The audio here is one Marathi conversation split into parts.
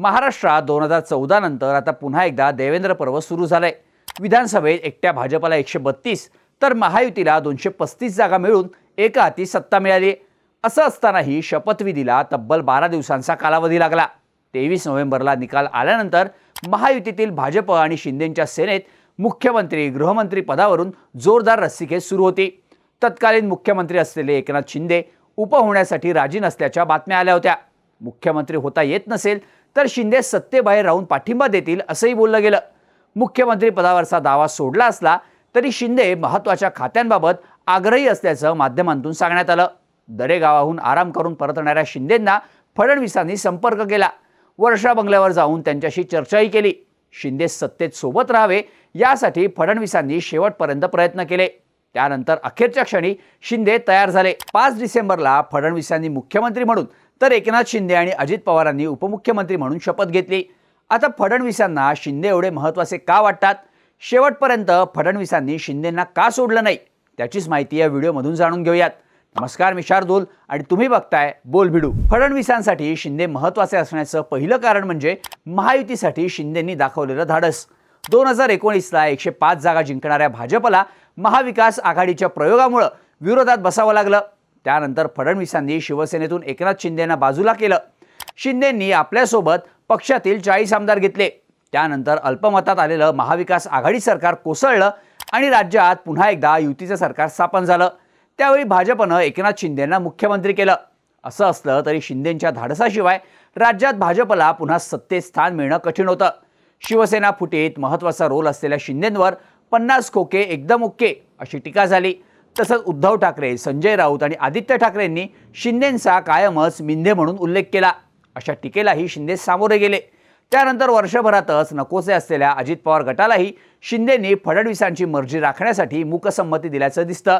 महाराष्ट्रात दोन हजार चौदा नंतर आता पुन्हा एकदा देवेंद्र पर्व सुरू झालंय. विधानसभेत एकट्या भाजपला एकशे बत्तीस तर महायुतीला दोनशे पस्तीस जागा मिळून एका हाती सत्ता मिळाली. असं असतानाही शपथविधीला तब्बल बारा दिवसांचा कालावधी लागला. तेवीस नोव्हेंबरला निकाल आल्यानंतर महायुतीतील भाजप आणि शिंदेच्या सेनेत मुख्यमंत्री गृहमंत्री पदावरून जोरदार रस्सीखेच सुरू होती. तत्कालीन मुख्यमंत्री असलेले एकनाथ शिंदे उप होण्यासाठी राजी नसल्याच्या बातम्या आल्या होत्या. मुख्यमंत्री होता येत नसेल तर शिंदे सत्तेबाहेर राहून पाठिंबा देतील असंही बोललं गेलं. मुख्यमंत्री पदावरचा दावा सोडला असला तरी शिंदे महत्त्वाच्या खात्यांबाबत आग्रही असल्याचं माध्यमांतून सांगण्यात आलं. दरेगावाहून आराम करून परतणाऱ्या शिंदेंना फडणवीसांनी संपर्क केला. वर्षा बंगल्यावर जाऊन त्यांच्याशी चर्चाही केली. शिंदे सत्तेत सोबत राहावे यासाठी फडणवीसांनी शेवटपर्यंत प्रयत्न केले. त्यानंतर अखेरच्या क्षणी शिंदे तयार झाले. पाच डिसेंबरला फडणवीसांनी मुख्यमंत्री म्हणून तर एकनाथ शिंदे आणि अजित पवारांनी उपमुख्यमंत्री म्हणून शपथ घेतली. आता फडणवीसांना शिंदे एवढे महत्त्वाचे का वाटतात? शेवटपर्यंत फडणवीसांनी शिंदेंना का सोडलं नाही? त्याचीच माहिती या व्हिडिओमधून जाणून घेऊयात. नमस्कार मी शार्दूल आणि तुम्ही बघताय बोल भिडू. फडणवीसांसाठी शिंदे महत्त्वाचे असण्याचं पहिलं कारण म्हणजे महायुतीसाठी शिंदेंनी दाखवलेलं धाडस. दोन हजार एकोणीसला एकशे पाच जागा जिंकणाऱ्या भाजपला महाविकास आघाडीच्या प्रयोगामुळं विरोधात बसावं लागलं. त्यानंतर फडणवीसांनी शिवसेनेतून एकनाथ शिंदेंना बाजूला केलं. शिंदेंनी आपल्यासोबत पक्षातील चाळीस आमदार घेतले. त्यानंतर अल्पमतात आलेलं महाविकास आघाडी सरकार कोसळलं आणि राज्यात पुन्हा एकदा युतीचं सरकार स्थापन झालं. त्यावेळी भाजपनं एकनाथ शिंदेंना मुख्यमंत्री केलं. असं असलं तरी शिंदेंच्या धाडसाशिवाय राज्यात भाजपला पुन्हा सत्तेत स्थान मिळणं कठीण होतं. शिवसेना फुटीत महत्त्वाचा रोल असलेल्या शिंदेंवर पन्नास खोके एकदम ओके अशी टीका झाली. तसंच उद्धव ठाकरे संजय राऊत आणि आदित्य ठाकरेंनी शिंदेंचा कायमच मिंधे म्हणून उल्लेख केला. अशा टीकेलाही शिंदे सामोरे गेले. त्यानंतर वर्षभरातच नकोसे असलेल्या अजित पवार गटालाही शिंदेंनी फडणवीसांची मर्जी राखण्यासाठी मुकसंमती दिल्याचं दिसतं.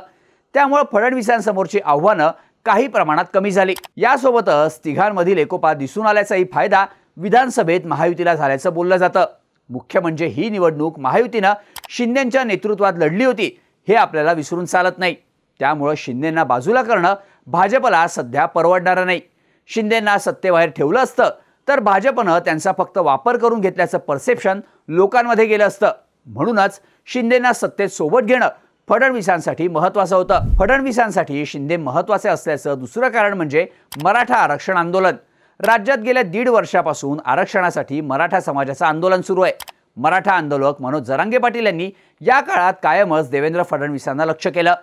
त्यामुळं फडणवीसांसमोरची आव्हानं काही प्रमाणात कमी झाली. यासोबतच तिघांमधील एकोपा दिसून आल्याचाही फायदा विधानसभेत महायुतीला झाल्याचं बोललं जातं. मुख्य म्हणजे ही निवडणूक महायुतीनं शिंदेंच्या नेतृत्वात लढली होती. हे आपल्याला विसरून चालत नाही. त्यामुळं शिंदेंना बाजूला करणं भाजपला सध्या परवडणारं नाही. शिंदेंना सत्तेबाहेर ठेवलं असतं तर भाजपनं त्यांचा फक्त वापर करून घेतल्याचं परसेप्शन लोकांमध्ये गेलं असतं. म्हणूनच शिंदेंना सत्तेत सोबत घेणं फडणवीसांसाठी महत्त्वाचं होतं. फडणवीसांसाठी शिंदे महत्त्वाचे असल्याचं दुसरं कारण म्हणजे मराठा आरक्षण आंदोलन. राज्यात गेल्या दीड वर्षापासून आरक्षणासाठी मराठा समाजाचं आंदोलन सुरू आहे. मराठा आंदोलक मनोज जरांगे पाटील यांनी या काळात कायमच देवेंद्र फडणवीसांना लक्ष केलं.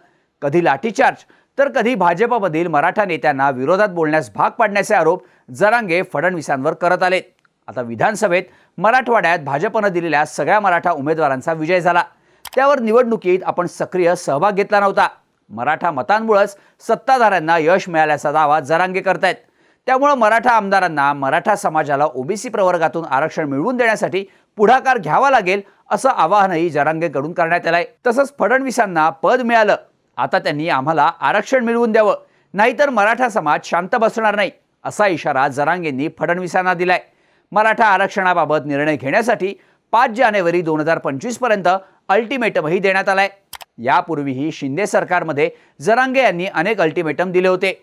कधी लाठीचार्ज तर कधी भाजपमधील मराठा नेत्यांना विरोधात बोलण्यास भाग पाडण्याचे आरोप जरांगे फडणवीसांवर करत आले. आता विधानसभेत मराठवाड्यात भाजपनं दिलेल्या सगळ्या मराठा उमेदवारांचा विजय झाला. त्यावर निवडणुकीत आपण सक्रिय सहभाग घेतला नव्हता. मराठा मतांमुळेच सत्ताधाऱ्यांना यश मिळाल्याचा दावा जरांगे करतायत. त्यामुळं मराठा आमदारांना मराठा समाजाला ओबीसी प्रवर्गातून आरक्षण मिळवून देण्यासाठी पुढाकार घ्यावा लागेल असं आवाहनही जरांगेकडून करण्यात आलंय. तसंच फडणवीसांना पद मिळालं. आता त्यांनी आम्हाला आरक्षण मिळवून द्यावं. नाहीतर मराठा समाज शांत बसणार नाही असा इशारा जरांगेंनी फडणवीसांना दिलाय. मराठा आरक्षणाबाबत निर्णय घेण्यासाठी पाच जानेवारी दोन हजार पंचवीसपर्यंत अल्टिमेटमही देण्यात आलाय. यापूर्वीही शिंदे सरकारमध्ये जरांगे यांनी अनेक अल्टिमेटम दिले होते.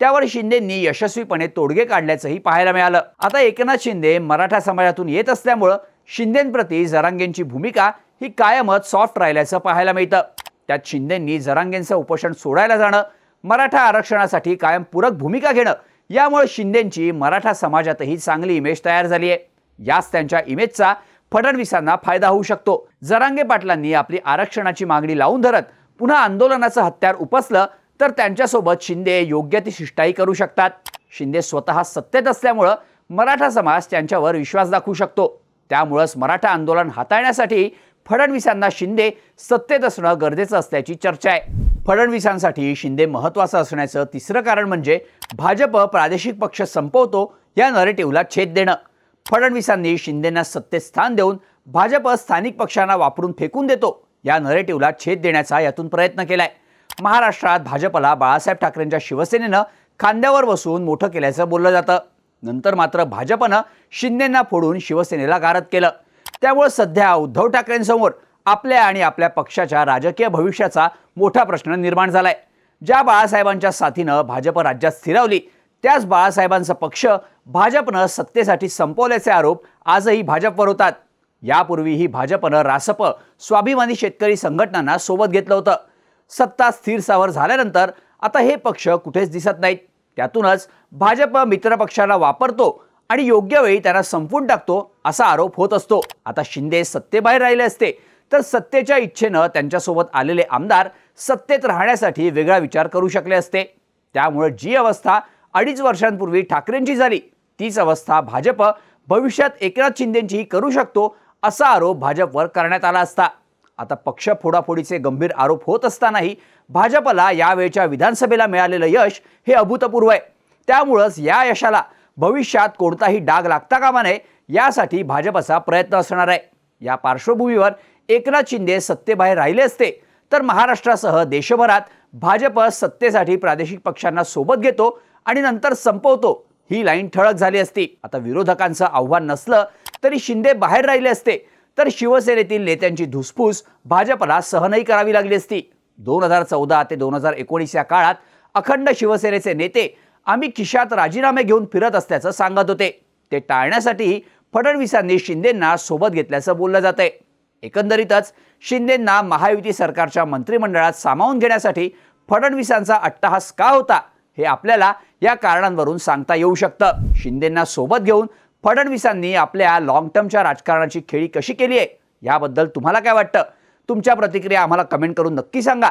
त्यावर शिंदेंनी यशस्वीपणे तोडगे काढल्याचंही पाहायला मिळालं. आता एकनाथ शिंदे मराठा समाजातून येत असल्यामुळं शिंदेंप्रती जरांगेंची भूमिका ही कायमच सॉफ्ट राहिल्याचं पाहायला मिळतं. त्यात शिंदेंनी जरांगेंचं उपोषण सोडायला जाणं मराठा आरक्षणासाठी कायम पूरक भूमिका घेणं यामुळे शिंदेंची मराठा समाजातही चांगली इमेज तयार झाली आहे. याच त्यांच्या इमेजचा फडणवीसांना फायदा होऊ शकतो. जरांगे पाटलांनी आपली आरक्षणाची मागणी लावून धरत पुन्हा आंदोलनाचं हत्यार उपसलं तर त्यांच्यासोबत शिंदे योग्य ती शिष्टाई करू शकतात. शिंदे स्वतः सत्तेत असल्यामुळं मराठा समाज त्यांच्यावर विश्वास दाखवू शकतो. त्यामुळंच मराठा आंदोलन हाताळण्यासाठी फडणवीसांना शिंदे सत्तेत असणं गरजेचं असल्याची चर्चा आहे. फडणवीसांसाठी शिंदे महत्त्वाचं असण्याचं तिसरं कारण म्हणजे भाजप प्रादेशिक पक्ष संपवतो या नरेटिव्हला छेद देणं. फडणवीसांनी शिंदेंना सत्तेत स्थान देऊन भाजप स्थानिक पक्षांना वापरून फेकून देतो या नरेटिव्हला छेद देण्याचा यातून प्रयत्न केलाय. महाराष्ट्रात भाजपला बाळासाहेब ठाकरेंच्या शिवसेनेनं खांद्यावर बसून मोठं केल्याचं बोललं जातं. नंतर मात्र भाजपनं शिंदेंना फोडून शिवसेनेला गारद केलं. त्यामुळे सध्या उद्धव ठाकरेंसमोर आपल्या आणि आपल्या पक्षाच्या राजकीय भविष्याचा मोठा प्रश्न निर्माण झालाय. ज्या बाळासाहेबांच्या साथीनं भाजप राज्यात स्थिरावली त्याच बाळासाहेबांचा पक्ष भाजपनं सत्तेसाठी संपवल्याचे आरोप आजही भाजपवर होतात. यापूर्वीही भाजपनं रासप स्वाभिमानी शेतकरी संघटनांना सोबत घेतलं होतं. सत्ता स्थिर सावर झाल्यानंतर आता हे पक्ष कुठेच दिसत नाहीत. त्यातूनच भाजप मित्रपक्षाला वापरतो आणि योग्य वेळी त्यांना संपून टाकतो असा आरोप होत असतो. आता शिंदे सत्तेबाहेर राहिले असते तर सत्तेच्या इच्छेनं त्यांच्यासोबत आलेले आमदार सत्तेत राहण्यासाठी वेगळा विचार करू शकले असते. त्यामुळे जी अवस्था अडीच वर्षांपूर्वी ठाकरेंची झाली तीच अवस्था भाजप भविष्यात एकनाथ शिंदेंचीही करू शकतो असा आरोप भाजपवर करण्यात आला असता. आता पक्ष फोडाफोडीचे गंभीर आरोप होत असतानाही भाजपला यावेळच्या विधानसभेला मिळालेलं यश हे अभूतपूर्व आहे. त्यामुळंच या यशाला भविष्यात कोणताही डाग लागता कामा नये यासाठी भाजपचा प्रयत्न असणार आहे. या पार्श्वभूमीवर एकनाथ शिंदे सत्तेबाहेर राहिले असते तर महाराष्ट्रासह देशभरात भाजप सत्तेसाठी प्रादेशिक पक्षांना सोबत घेतो आणि नंतर संपवतो ही लाईन ठळक झाली असती. आता विरोधकांचं आव्हान नसलं तरी शिंदे बाहेर राहिले असते तर शिवसेनेतील नेत्यांची धुसफूस भाजपला सहनही करावी लागली असती. दोन हजार चौदा ते दोन हजार एकोणीस या काळात अखंड शिवसेनेचे नेते आम्ही खिशात राजीनामे घेऊन फिरत असल्याचं सांगत होते. ते टाळण्यासाठी फडणवीसांनी शिंदेंना सोबत घेतल्याचं बोललं जात आहे एकंदरीतच शिंदेंना महायुती सरकारच्या मंत्रिमंडळात सामावून घेण्यासाठी फडणवीसांचा अट्टहास का होता हे आपल्याला या कारणांवरून सांगता येऊ शकतं. शिंदेंना सोबत घेऊन फडणवीसांनी आपल्या लॉंग टर्मच्या राजकारणाची खेळी कशी केली आहे याबद्दल तुम्हाला काय वाटतं? तुमच्या प्रतिक्रिया आम्हाला कमेंट करून नक्की सांगा.